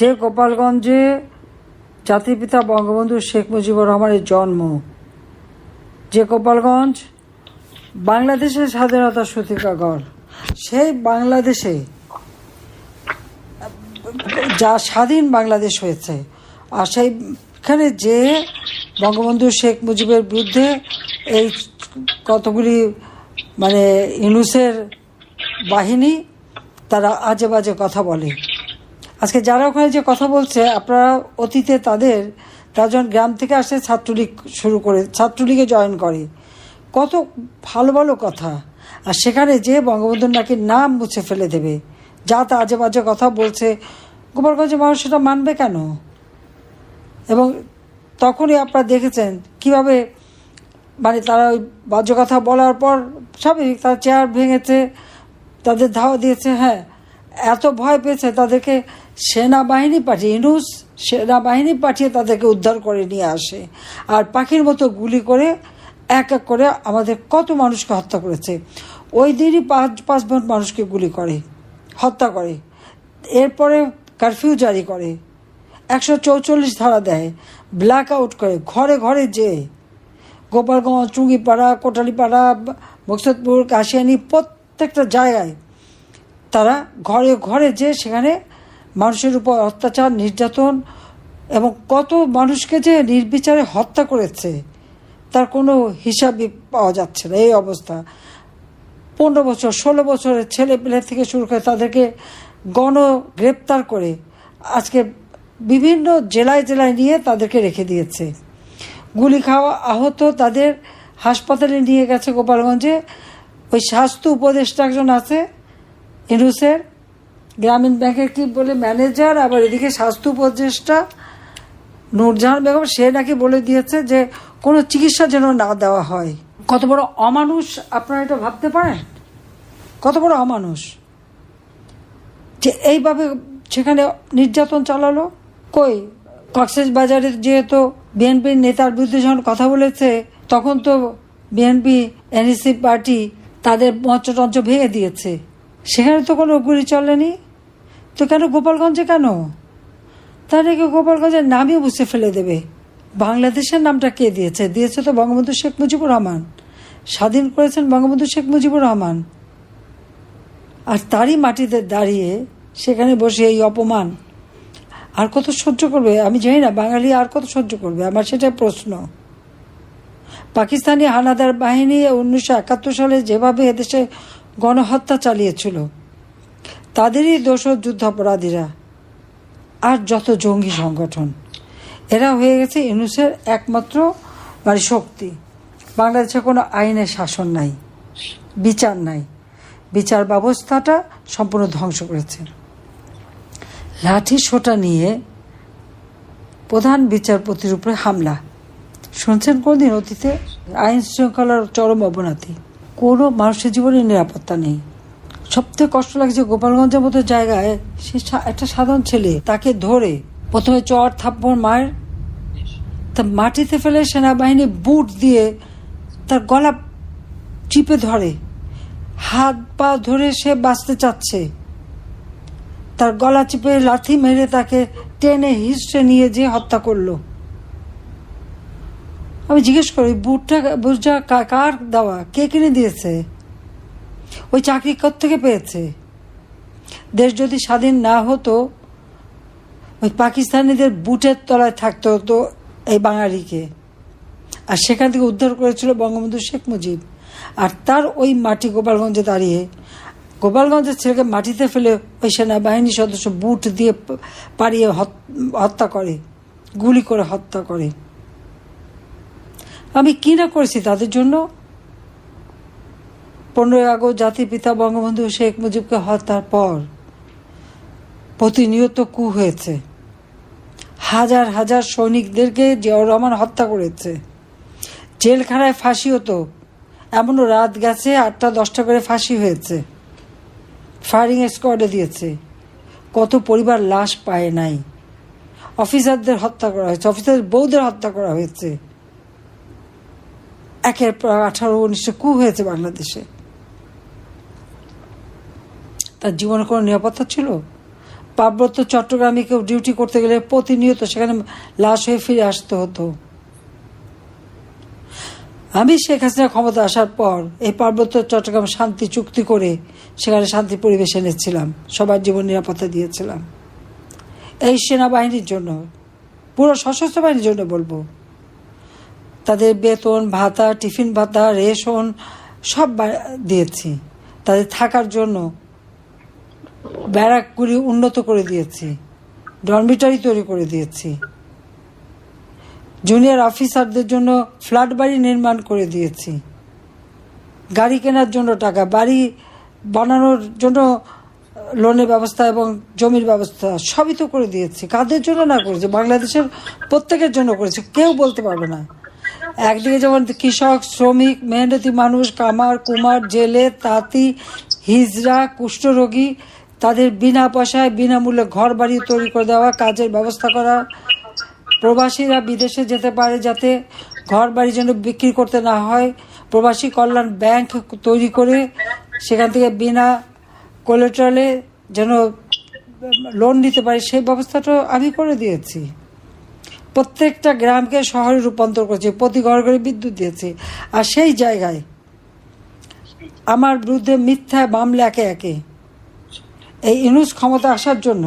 যে গোপালগঞ্জে জাতির পিতা বঙ্গবন্ধু শেখ মুজিবুর রহমানের জন্ম, যে গোপালগঞ্জ বাংলাদেশের স্বাধীনতা সূতিকাগর সেই বাংলাদেশে, যা স্বাধীন বাংলাদেশ হয়েছে, আর সেইখানে যে বঙ্গবন্ধু শেখ মুজিবের বিরুদ্ধে এই কতগুলি মানে ইনুসের বাহিনী, তারা আজে বাজে কথা বলে। আজকে যারা ওখানে যে কথা বলছে, আপনারা অতীতে তাদের, তারা গ্রাম থেকে আসে, ছাত্রলীগ শুরু করে, ছাত্রলীগে জয়েন করে। কত ভালো ভালো কথা। আর সেখানে যে বঙ্গবন্ধুর নাকি নাম মুছে ফেলে দেবে। যা তা আজে বাজে কথা বলছে। গোপালগঞ্জের মানুষ সেটা মানবে কেন? এবং তখনই আপনারা দেখেছেন কীভাবে মানে তারা ওই বাজে কথা বলার পর স্বাভাবিক তারা চেয়ার ভেঙেছে, তাদের ধাওয়া দিয়েছে হ্যাঁ। এত ভয় পেয়েছে, তাদেরকে সেনাবাহিনী পাঠিয়ে, ইনুস সেনাবাহিনী পাঠিয়ে তাদেরকে উদ্ধার করে নিয়ে আসে। আর পাখির মতো গুলি করে, এক এক করে আমাদের কত মানুষকে হত্যা করেছে। ওই দিনই পাঁচ পাঁচ জন মানুষকে গুলি করে, হত্যা করে। এরপরে কারফিউ জারি করে। একশো চৌচল্লিশ ধারা দেয় ব্ল্যাক আউট করে, ঘরে ঘরে যে গোপালগঞ্জ চুঙ্গিপাড়া কোটালিপাড়া মকসদপুর, কাশিয়ানি, প্রত্যেকটা জায়গায় তারা ঘরে ঘরে যে সেখানে মানুষের উপর অত্যাচার, নির্যাতন এবং কত মানুষকে যে নির্বিচারে হত্যা করেছে, তার কোনো হিসাবই পাওয়া যাচ্ছে না। এই অবস্থা। পনেরো বছর, ষোলো বছরের ছেলে পেলে থেকে শুরু করে তাদেরকে গণ গ্রেপ্তার করে আজকে বিভিন্ন জেলায় জেলায় নিয়ে তাদেরকে রেখে দিয়েছে। গুলি খাওয়া আহত তাদের হাসপাতালে নিয়ে গেছে গোপালগঞ্জে। ওই স্বাস্থ্য উপদেষ্টা একজন আছে ইনুসের গ্রামীণ ব্যাংকের কি বলে ম্যানেজার, আবার এদিকে স্বাস্থ্য উপদেষ্টা নূরজাহান বেগম, সে নাকি বলে দিয়েছে যে কোনো চিকিৎসা যেন না দেওয়া হয়। কত বড় অমানুষ, আপনারা এটা ভাবতে পারেন? কত বড় অমানুষ? যে এইভাবে সেখানে নির্যাতন চালালো? কই? কক্সেস বাজারে যেহেতু বিএনপির নেতার বিরুদ্ধে যখন কথা বলেছে, তখন তো বিএনপি এনএসি পার্টি তাদের মঞ্চ টঞ্চ ভেঙে দিয়েছে। সেখানে তো কোনো গুলি চলেনি। তো কেন গোপালগঞ্জে কেন? তার নাকি গোপালগঞ্জের নামই বুঝে ফেলে দেবে। বাংলাদেশের নামটা কে দিয়েছে? দিয়েছে তো বঙ্গবন্ধু শেখ মুজিবুর রহমান। স্বাধীন করেছেন বঙ্গবন্ধু শেখ মুজিবুর রহমান। আর তারই মাটিতে দাঁড়িয়ে সেখানে বসে এই অপমান। আর কত সহ্য করবে? আমি জানি না, বাঙালি আর কত সহ্য করবে? আমার সেটাই প্রশ্ন। পাকিস্তানি হানাদার বাহিনী উনিশশো একাত্তর সালে যেভাবে এদেশে গণহত্যা চালিয়েছিল। তাদেরই দোষর যুদ্ধাপরাধীরা আর যত জঙ্গি সংগঠন। এরা হয়ে গেছে ইউনুসের একমাত্র মানে শক্তি। বাংলাদেশে কোনো আইনের শাসন নাই, বিচার নাই। বিচার ব্যবস্থাটা সম্পূর্ণ ধ্বংস করেছে। লাঠি সোটা নিয়ে প্রধান বিচারপতির উপরে হামলা। শুনছেন কোনদিন অতীতে আইন শৃঙ্খলার চরম অবনতি? কোনো মানুষের জীবনে নিরাপত্তা নেই। সবথেকে কষ্ট লাগছে গোপালগঞ্জের মতো জায়গায় সে একটা সাধারণ ছেলে, তাকে ধরে প্রথমে চর, থাপ্পড়, মার, তা মাটিতে ফেলে সেনাবাহিনী বুট দিয়ে তার গলা চিপে ধরে। হাত পা ধরে সে বাঁচতে চাচ্ছে। তার গলা চিপে লাথি মেরে তাকে টেনে হিসড়ে নিয়ে যে হত্যা করল। আমি জিজ্ঞেস করি, বুটটা বুটটা কার দেওয়া? কে কিনে দিয়েছে? ওই চাকরি থেকে পেয়েছে? দেশ যদি স্বাধীন না হতো, ওই পাকিস্তানিদের বুটের তলায় থাকতে হতো এই বাঙালিকে। আর সেখান থেকে উদ্ধার করেছিল বঙ্গবন্ধু শেখ মুজিব। আর তার ওই মাটি গোপালগঞ্জে দাঁড়িয়ে, গোপালগঞ্জের ছেলেকে মাটিতে ফেলে ওই সেনাবাহিনী সদস্য বুট দিয়ে পাড়িয়ে হত- হত্যা করে, গুলি করে হত্যা করে। আমি কি না করেছি তাদের জন্য? পনেরোই আগস্ট জাতির পিতা বঙ্গবন্ধু শেখ মুজিবকে হত্যার পর প্রতিনিয়ত কু হয়েছে। হাজার হাজার সৈনিকদেরকে জিয়াউর রহমান হত্যা করেছে। জেলখানায় ফাঁসি হতো এমনও রাত গেছে, আটটা, দশটা করে ফাঁসি হয়েছে। ফায়ারিং স্কোয়াডে দিয়েছে। কত পরিবার লাশ পায় নাই। অফিসারদের হত্যা করা হয়েছে অফিসারদের বউদের হত্যা করা হয়েছে। একের পর আঠারো, উনিশশো কু হয়েছে বাংলাদেশে। তার জীবনে কোনো নিরাপত্তা ছিল? পার্বত্য চট্টগ্রামে কেউ ডিউটি করতে গেলে প্রতিনিয়ত সেখানে লাশ হয়ে ফিরে আসতে হতো। আমি শেখ হাসিনা ক্ষমতা আসার পর এই পার্বত্য চট্টগ্রাম শান্তি চুক্তি করে সেখানে শান্তি পরিবেশ এনেছিলাম, সবার জীবন নিরাপত্তা দিয়েছিলাম। এই সেনাবাহিনীর জন্য, পুরো সশস্ত্র বাহিনীর জন্য বলব। তাদের বেতন, ভাতা, টিফিন ভাতা, রেশন সব দিয়েছি। তাদের থাকার জন্য ব্যারাকগুলি উন্নত করে দিয়েছি। ডরমিটারি তৈরি করে দিয়েছি। জুনিয়র অফিসারদের জন্য ফ্ল্যাট বাড়ি নির্মাণ করে দিয়েছি। গাড়ি কেনার জন্য টাকা, বাড়ি বানানোর জন্য লোনের ব্যবস্থা এবং জমির ব্যবস্থা সবই তো করে দিয়েছি। কাদের জন্য না করেছি? বাংলাদেশের প্রত্যেকের জন্য করেছি। কেউ বলতে পারবে না। একদিকে যেমন কৃষক, শ্রমিক, মেহনতি মানুষ, কামার, কুমার, জেলে, তাঁতি, হিজড়া, কুষ্ঠরোগী, তাদের বিনা পয়সায় বিনামূল্যে ঘর বাড়ি তৈরি করে দেওয়া, কাজের ব্যবস্থা করা। প্রবাসীরা বিদেশে যেতে পারে যাতে ঘর বাড়ি যেন বিক্রি করতে না হয়। প্রবাসী কল্যাণ ব্যাংক তৈরি করে সেখান থেকে বিনা কোলেট্রালে যেন লোন নিতে পারে, সেই ব্যবস্থাটা আমি করে দিয়েছি। প্রত্যেকটা গ্রামকে শহরে রূপান্তর করেছে, প্রতি ঘর ঘরে বিদ্যুৎ দিয়েছে। আর সেই জায়গায় আমার বিরুদ্ধে মিথ্যা মামলা একে একে। এই ইনুস ক্ষমতা আসার জন্য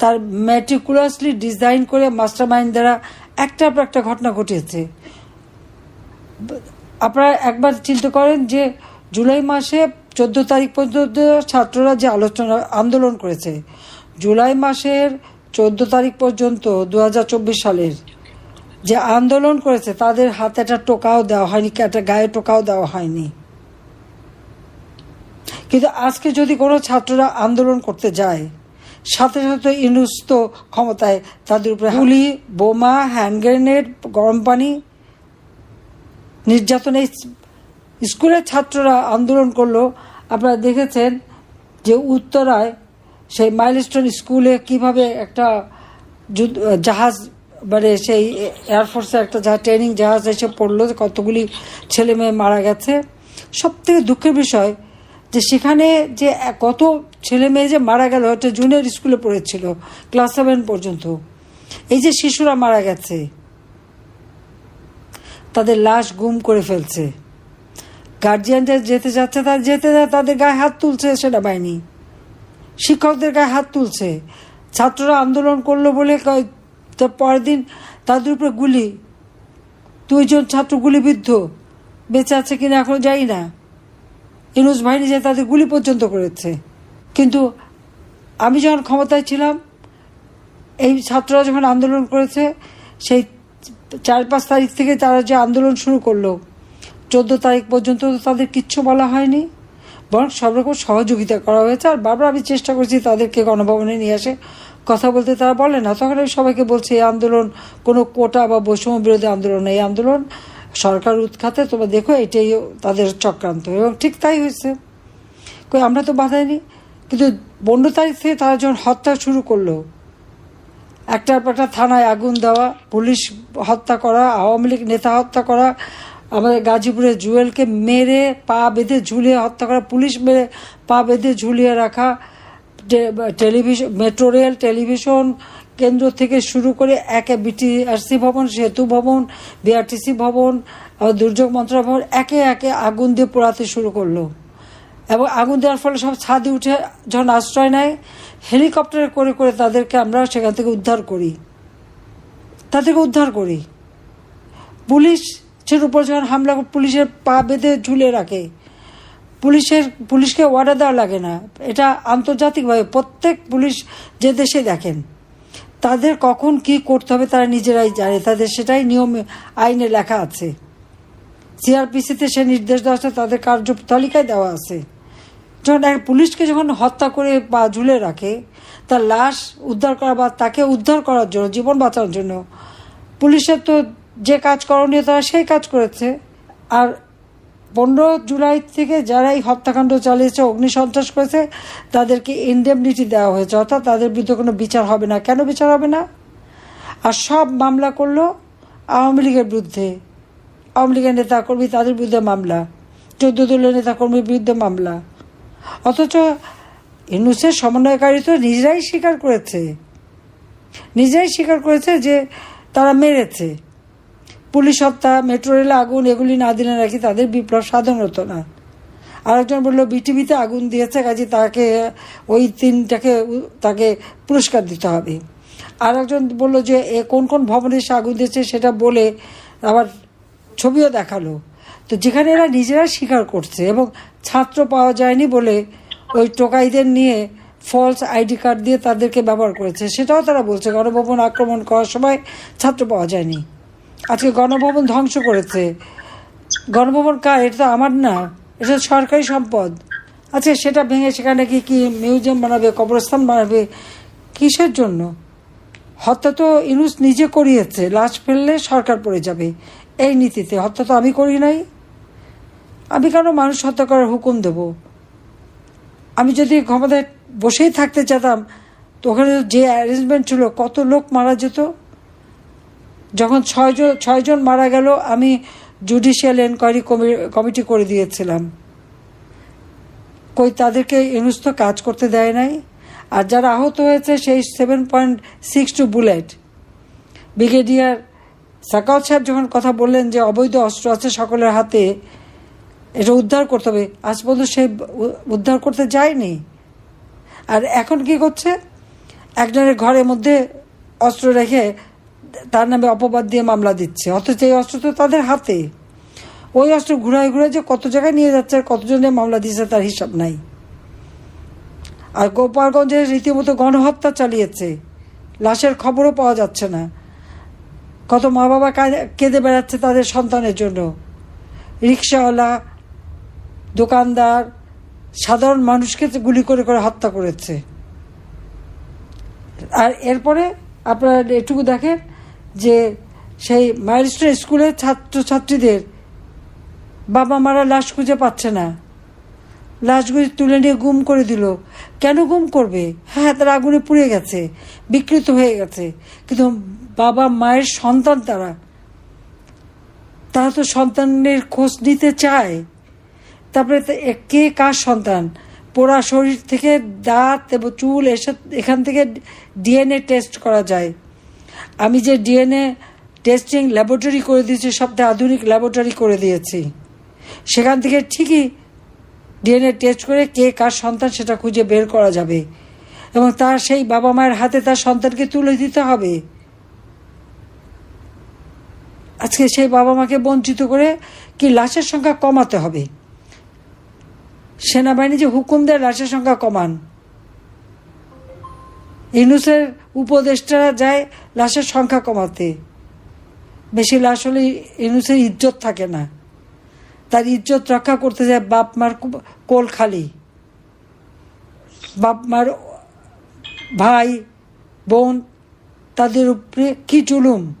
তার ম্যাটিকুলাসলি ডিজাইন করে মাস্টার মাইন্ড দ্বারা একটার পর একটা ঘটনা ঘটিয়েছে। আপনারা একবার চিন্তা করেন যে জুলাই মাসে চোদ্দ তারিখ পর্যন্ত ছাত্ররা যে আলোচনা, আন্দোলন করেছে, জুলাই মাসের চোদ্দ তারিখ পর্যন্ত দু হাজার চব্বিশ সালের যে আন্দোলন করেছে, তাদের হাতে একটা টোকাও দেওয়া হয়নি, একটা গায়ে টোকাও দেওয়া হয়নি। কিন্তু আজকে যদি কোনো ছাত্ররা আন্দোলন করতে যায়, সাথে সাথে ইনুস তো ক্ষমতায় তাদের উপরে গুলি, বোমা, হ্যান্ড গ্রেনেড, গরম পানি, নির্যাতন স্কুলের ছাত্ররা আন্দোলন করল। আপনারা দেখেছেন যে উত্তরায় সেই মাইলস্টোন স্কুলে কীভাবে একটা জাহাজ মানে সেই এয়ারফোর্সের একটা জাহাজ ট্রেনিং জাহাজ এসে পড়ল কতগুলি ছেলে মেয়ে মারা গেছে। সব থেকে দুঃখের বিষয় যে সেখানে যে কত ছেলে মেয়ে যে মারা গেল একটা জুনিয়র স্কুলে পড়েছিল ক্লাস সেভেন পর্যন্ত। এই যে শিশুরা মারা গেছে, তাদের লাশ গুম করে ফেলছে। গার্জিয়ানরা যেতে যাচ্ছে, তারা যেতে তাদের গায়ে হাত তুলছে সেনাবাহিনী। শিক্ষকদের গায়ে হাত তুলছে। ছাত্ররা আন্দোলন করল বলে পরের দিন তাদের উপরে গুলি। দুইজন ছাত্র গুলিবিদ্ধ। বেঁচে আছে কিনা এখনও যাই না। ইনুস বাহিনী যে তাদের গুলি পর্যন্ত করেছে। কিন্তু আমি যখন ক্ষমতায় ছিলাম, এই ছাত্ররা যখন আন্দোলন করেছে, সেই চার পাঁচ তারিখ থেকে তারা যে আন্দোলন শুরু করল, চোদ্দ তারিখ পর্যন্ত তাদের কিচ্ছু বলা হয়নি। বরং সব রকম সহযোগিতা করা হয়েছে। আর বারবার আমি চেষ্টা করছি তাদেরকে গণভবনে নিয়ে আসে কথা বলতে, তারা বলে না। তখন আমি সবাইকে বলছি, এই আন্দোলন, কোনো কোটা বা বৈষম্য বিরোধী আন্দোলন এই আন্দোলন সরকার উৎখাতে, তোমরা দেখো, এটাই তাদের চক্রান্ত। এবং ঠিক তাই হয়েছে। কই, আমরা তো বাধাইনি কিন্তু পনেরো তারিখ থেকে তারা যখন হত্যা শুরু করল, একটার একটা থানায় আগুন দেওয়া, পুলিশ হত্যা করা, আওয়ামী লীগ নেতা হত্যা করা আমাদের গাজীপুরে জুয়েলকে মেরে, পা বেঁধে ঝুলিয়ে হত্যা করা, পুলিশ মেরে পা বেঁধে ঝুলিয়ে রাখা টেলিভিশন মেট্রো রেল, টেলিভিশন কেন্দ্র থেকে শুরু করে একে বিটিআরসি ভবন, সেতু ভবন, বিআরটিসি ভবন দুর্যোগ মন্ত্রণালয় ভবন, একে একে আগুন দিয়ে পোড়াতে শুরু করল। এবং আগুন দেওয়ার ফলে সব ছাদে উঠে যখন আশ্রয় নেয়, হেলিকপ্টারে করে করে তাদেরকে আমরা সেখান থেকে উদ্ধার করি। তাদেরকে উদ্ধার করি। পুলিশের উপর যখন হামলা পুলিশের পা বেঁধে ঝুলে রাখে, পুলিশের, পুলিশকে অর্ডার দেওয়া লাগে না। এটা আন্তর্জাতিকভাবে প্রত্যেক পুলিশ যে দেশে দেখেন, তাদের কখন কি করতে হবে তারা নিজেরাই জানে, তাদের সেটাই নিয়ম, আইনে লেখা আছে। সিআরপিসিতে সে নির্দেশ দেওয়া আছে, তাদের কার্য তালিকায় দেওয়া আছে। যখন এক পুলিশকে যখন হত্যা করে বা ঝুলে রাখে, তার লাশ উদ্ধার করা বা তাকে উদ্ধার করার জন্য, জীবন বাঁচানোর জন্য, পুলিশের তো যে কাজ করণীয় তারা সেই কাজ করেছে। আর পনেরো জুলাই থেকে যারা এই হত্যাকাণ্ড চালিয়েছে, অগ্নিসন্ত্রাস করেছে, তাদেরকে ইনডেমনিটি দেওয়া হয়েছে। অর্থাৎ তাদের বিরুদ্ধে কোনো বিচার হবে না। কেন বিচার হবে না? আর সব মামলা করল আওয়ামী লীগের বিরুদ্ধে। আওয়ামী লীগের নেতাকর্মী তাদের বিরুদ্ধে মামলা। চোদ্দ দলীয় নেতাকর্মীর বিরুদ্ধে মামলা। অথচ ইনুসের সমন্বয়কারী তো নিজেরাই স্বীকার করেছে। নিজেরাই স্বীকার করেছে যে তারা মেরেছে। পুলিশ হত্যা মেট্রো রেলে আগুন, এগুলি না দিলে নাকি তাদের বিপ্লব সাধন হতো না। আরেকজন বলল, বিটিভিতে আগুন দিয়েছে, কাজে তাকে ওই তিনটাকে তাকে পুরস্কার দিতে হবে। আর একজন বলল যে, এ কোন কোন ভবনে সে আগুন দিয়েছে সেটা বলে আবার ছবিও দেখাল। তো যেখানে এরা নিজেরা স্বীকার করছে এবং ছাত্র পাওয়া যায়নি বলে ওই টোকাইদের নিয়ে ফলস আইডি কার্ড দিয়ে তাদেরকে ব্যবহার করেছে, সেটাও তারা বলছে। গণভবন আক্রমণ করার সময় ছাত্র পাওয়া যায়নি। আজকে গণভবন ধ্বংস করেছে। গণভবন কার? এটা তো আমার না। এটা সরকারি সম্পদ। আচ্ছা সেটা ভেঙে সেখানে কি কি মিউজিয়াম বানাবে, কবরস্থান বানাবে? কিসের জন্য? হত্যা তো ইনুস নিজে করিয়েছে। লাশ ফেললে সরকার পড়ে যাবে। এই নীতিতে হত্যা তো আমি করি নাই। আমি কেন মানুষ হত্যা করার হুকুম দেব? আমি যদি ক্ষমতায় বসেই থাকতে চাইতাম তো ওখানে যে অ্যারেঞ্জমেন্ট ছিল, কত লোক মারা যেত? যখন ছয়জন ছয়জন মারা গেল, আমি জুডিশিয়াল এনকোয়ারি কমিটি করে দিয়েছিলাম। কই তাদেরকে ইনুস তো কাজ করতে দেয় নাই। আর যারা আহত হয়েছে, সেই seven point six two bullet brigadier Sakhawat সাহেব যখন কথা বললেন যে অবৈধ অস্ত্র আছে সকলের হাতে, এটা উদ্ধার করতে হবে। আজ পর্যন্ত সে উদ্ধার করতে যায়নি। আর এখন কি করছে? একজনের ঘরের মধ্যে অস্ত্র রেখে তার নামে অপবাদ দিয়ে মামলা দিচ্ছে। অথচ এই অস্ত্র তো তাদের হাতে। ওই অস্ত্র ঘুরায় ঘুরে যে কত জায়গায় নিয়ে যাচ্ছে আর কতজনে মামলা দিচ্ছে তার হিসাব নাই। আর গোপালগঞ্জে রীতিমতো গণহত্যা চালিয়েছে। লাশের খবরও পাওয়া যাচ্ছে না। কত মা বাবা কেঁদে বেড়াচ্ছে তাদের সন্তানের জন্য। রিক্সাওয়ালা, দোকানদার, সাধারণ মানুষকে গুলি করে করে হত্যা করেছে। আর এরপরে আপনারা এটুকু দেখেন যে সেই মাইলস্টোন স্কুলের ছাত্রছাত্রীদের বাবা মারা লাশ খুঁজে পাচ্ছে না। লাশগুলি তুলে নিয়ে গুম করে দিল। কেন গুম করবে? হ্যাঁ তারা আগুনে পুড়ে গেছে, বিকৃত হয়ে গেছে। কিন্তু বাবা মায়ের সন্তান তারা। তারা তো সন্তানের খোঁজ নিতে চায়। তারপরে কে, কার সন্তান? পোড়া শরীর থেকে দাঁত এবং চুল এসব এখান থেকে ডিএনএ টেস্ট করা যায়। আমি যে ডিএনএ টেস্টিং ল্যাবরেটরি করে দিয়েছি সবথেকে আধুনিক ল্যাবরেটরি করে দিয়েছি। সেখান থেকে ঠিকই ডিএনএ টেস্ট করে কে কার সন্তান সেটা খুঁজে বের করা যাবে। এবং তার সেই বাবা মায়ের হাতে তার সন্তানকে তুলে দিতে হবে। আজকে সেই বাবা মাকে বঞ্চিত করে কি লাশের সংখ্যা কমাতে হবে? সেনাবাহিনী যে হুকুম দেয়, লাশের সংখ্যা কমান। ইনুসের উপদেষ্টারা যায়, লাশের সংখ্যা কমাতে। বেশি লাশ হলে ইনুসের ইজ্জত থাকে না। তার ইজ্জত রক্ষা করতে যায় বাপ মার কোল খালি। বাপ মার ভাই, বোন, তাদের উপরে কি জুলুম,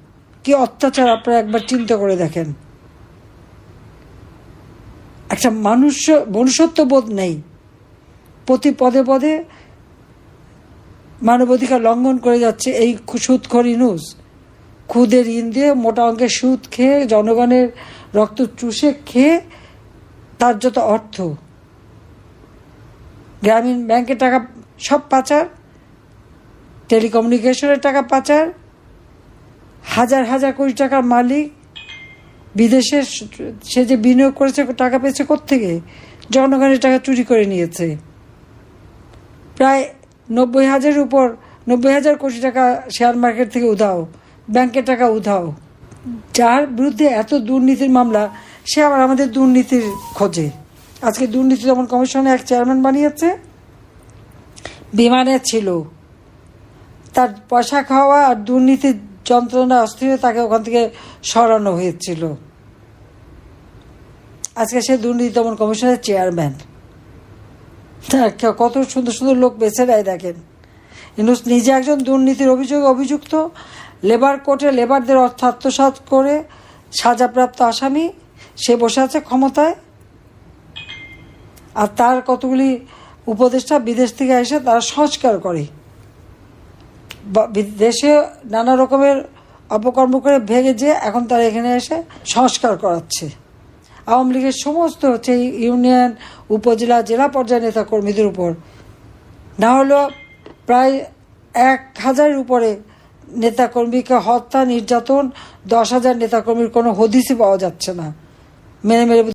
কি অত্যাচার আপনারা একবার চিন্তা করে দেখেন। একটা মানুষ মনুষ্যত্ব বোধ নেই। প্রতি পদে পদে মানবাধিকার লঙ্ঘন করে যাচ্ছে এই সুদখর ইনুস খুদের ঋণ দিয়ে মোটা অঙ্কের সুদ খেয়ে জনগণের রক্ত চুষে খেয়ে তার যত অর্থ। গ্রামীণ ব্যাংকের টাকা সব পাচার, টেলিকমিউনিকেশনের টাকা পাচার, হাজার হাজার কোটি টাকার মালিক, বিদেশে সে যে বিনিয়োগ করেছে, টাকা পেয়েছে থেকে জনগণের টাকা চুরি করে নিয়েছে। প্রায় নব্বই হাজারের উপর, নব্বই হাজার কোটি টাকা শেয়ার মার্কেট থেকে উধাও ব্যাংকের টাকা উধাও। যার বিরুদ্ধে এত দুর্নীতির মামলা, সে আবার আমাদের দুর্নীতির খোঁজে। আজকে দুর্নীতি দমন কমিশনে এক চেয়ারম্যান বানিয়েছে। বিমানে ছিল। তার পয়সা খাওয়া আর দুর্নীতির যন্ত্রণা অস্থির তাকে ওখান থেকে সরানো হয়েছিল। আজকে সে দুর্নীতি দমন কমিশনের চেয়ারম্যান কত সুন্দর সুন্দর লোক বেছে দেয় দেখেন। ইনুস নিজে একজন দুর্নীতির অভিযোগ অভিযুক্ত লেবার কোর্টে লেবারদের অর্থ আত্মসাৎ করে সাজাপ্রাপ্ত আসামি, সে বসে আছে ক্ষমতায়। আর তার কতগুলি উপদেষ্টা বিদেশ থেকে এসে তারা সংস্কার করে। দেশে নানা রকমের অপকর্ম করে ভেঙে যে এখন তারা এখানে এসে সংস্কার করাচ্ছে। আওয়ামী লীগের সমস্ত হচ্ছে ইউনিয়ন, উপজেলা, জেলা পর্যায়ের নেতা কর্মীদের উপর। না হলো প্রায় এক হাজারের উপরে নেতাকর্মীকে হত্যা, নির্যাতন, দশ হাজার নেতাকর্মীর কোনো হদিসই পাওয়া যাচ্ছে না। মেনে মেরে